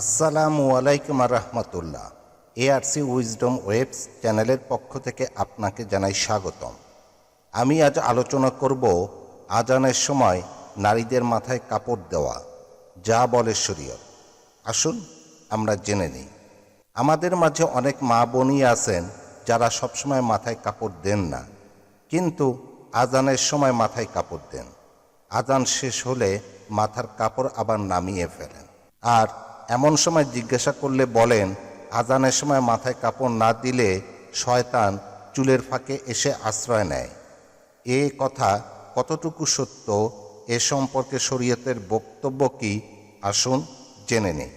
আসসালামু আলাইকুম রহমতুল্লাহ, ARC wisdom ওয়েবস চ্যানেলের পক্ষ থেকে আপনাকে জানাই স্বাগতম। আমি আজ আলোচনা করব আজানের সময় নারীদের মাথায় কাপড় দেওয়া, যা বলে শরীয়ত। আসুন আমরা জেনে নিই। আমাদের মাঝে অনেক মা বোনই আছেন যারা সবসময় মাথায় কাপড় দেন না, কিন্তু আজানের সময় মাথায় কাপড় দেন। আজান শেষ হলে মাথার কাপড় আবার নামিয়ে ফেলেন। আর এমন সময় জিজ্ঞাসা করলে বলেন, আজানের সময় মাথায় কাপড় না দিলে শয়তান চুলের ফাঁকে এসে আশ্রয় নেয়। এ কথা কতটুকু সত্য, এ সম্পর্কে শরীয়তের বক্তব্য কি? আসুন জেনে নিই।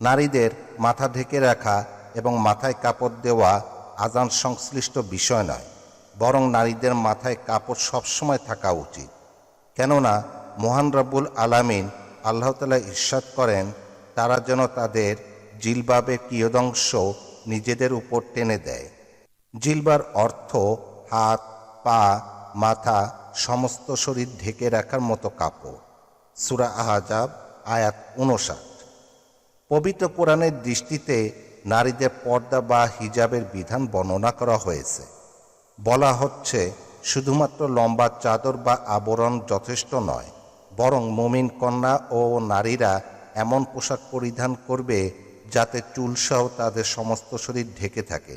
নারীদের মাথা ঢেকে রাখা এবং মাথায় কাপড় দেওয়া আজান সংশ্লিষ্ট বিষয় নয়, বরং নারীদের মাথায় কাপড় সবসময় থাকা উচিত। কেননা মোহান রব্বুল আলামিন আল্লাহ তালা ইরশাদ করেন তারা যেন তাদের জিলবাবের কিয়দংশ নিজেদের উপর টেনে দেয়। জিলবার অর্থ হাত, পা, মাথা, সমস্ত শরীর ঢেকে রাখার মতো কাপড়। সুরা আহাজাব, আয়াত উনষাট পবিত্র কোরআনের দৃষ্টিতে নারীদের পর্দা বা হিজাবের বিধান বর্ণনা করা হয়েছে। বলা হচ্ছে, শুধুমাত্র লম্বা চাদর বা আবরণ যথেষ্ট নয়, বরং মুমিন কন্যা ও নারীরা এমন পোশাক পরিধান করবে যাতে চুলসহ তাদের সমস্ত শরীর ঢেকে থাকে।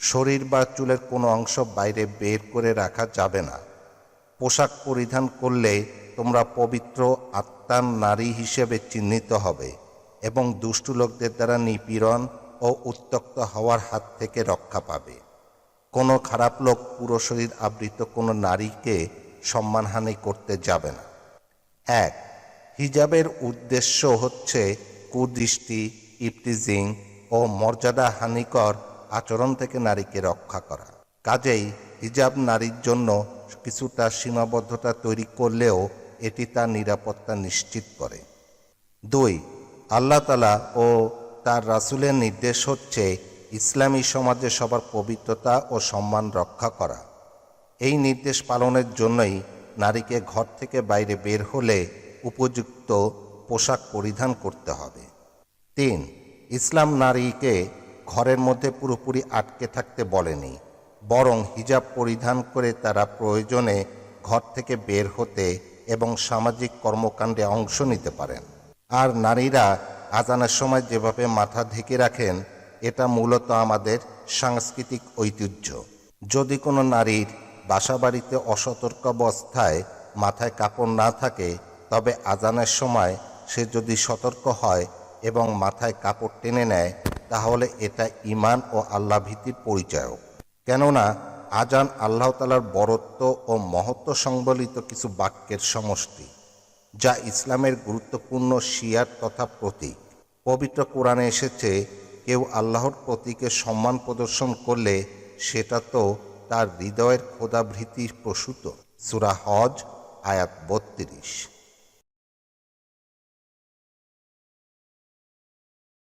শরীর বা চুলের কোনো অংশ বাইরে বের করে রাখা যাবে না। পোশাক পরিধান করলে তোমরা পবিত্র আত্মার নারী হিসেবে চিহ্নিত হবে এবং দুষ্টু লোকদের দ্বারা নিপীড়ন ও উত্তক্ত হওয়ার হাত থেকে রক্ষা পাবে। কোনো খারাপ লোক পুরো শরীর আবৃত কোনো নারীকে সম্মানহানি করতে যাবে না। এক হিজাবের উদ্দেশ্য হচ্ছে কুদৃষ্টি, ইপটিজিং ও মর্যাদা হানিকর আচরণ থেকে নারীকে রক্ষা করা। কাজেই হিজাব নারীর জন্য কিছুটা সীমাবদ্ধতা তৈরি করলেও এটি তার নিরাপত্তা নিশ্চিত করে। দুই, আল্লাহ তালা ও তার রাসূলের নির্দেশ হচ্ছে ইসলামী সমাজে সবার পবিত্রতা ও সম্মান রক্ষা করা। এই নির্দেশ পালনের জন্যই নারীকে ঘর থেকে বাইরে বের হলে উপযুক্ত পোশাক পরিধান করতে হবে। তিন, ইসলাম নারীকে ঘরের মধ্যে পুরোপুরি আটকে থাকতে বলেনি, বরং হিজাব পরিধান করে তারা প্রয়োজনে ঘর থেকে বের হতে এবং সামাজিক কর্মকাণ্ডে অংশ নিতে পারেন। আর নারীরা আজানের সময় যেভাবে মাথা ঢেকে রাখেন, এটা মূলত আমাদের সাংস্কৃতিক ঐতিহ্য। যদি কোনো নারীর বাসাবাড়িতে অসতর্ক অবস্থায় মাথায় কাপড় না থাকে তবে আজানের সময় সে যদি সতর্ক হয় এবং মাথায় কাপড় টেনে নেয়, তাহলে এটা ইমান ও আল্লাহ ভীতির পরিচয়ক। কেননা, আজান আল্লাহ তালার বরত্ব ও মহত্ব সংবলিত কিছু বাক্যের সমষ্টি, যা ইসলামের গুরুত্বপূর্ণ শিয়ার তথা প্রতীক। পবিত্র কোরআনে এসেছে, কেউ আল্লাহর প্রতীকে সম্মান প্রদর্শন করলে সেটা তো তার হৃদয়ের ক্ষোধাভৃতি প্রসূত। সুরা হজ, আয়াত বত্রিশ।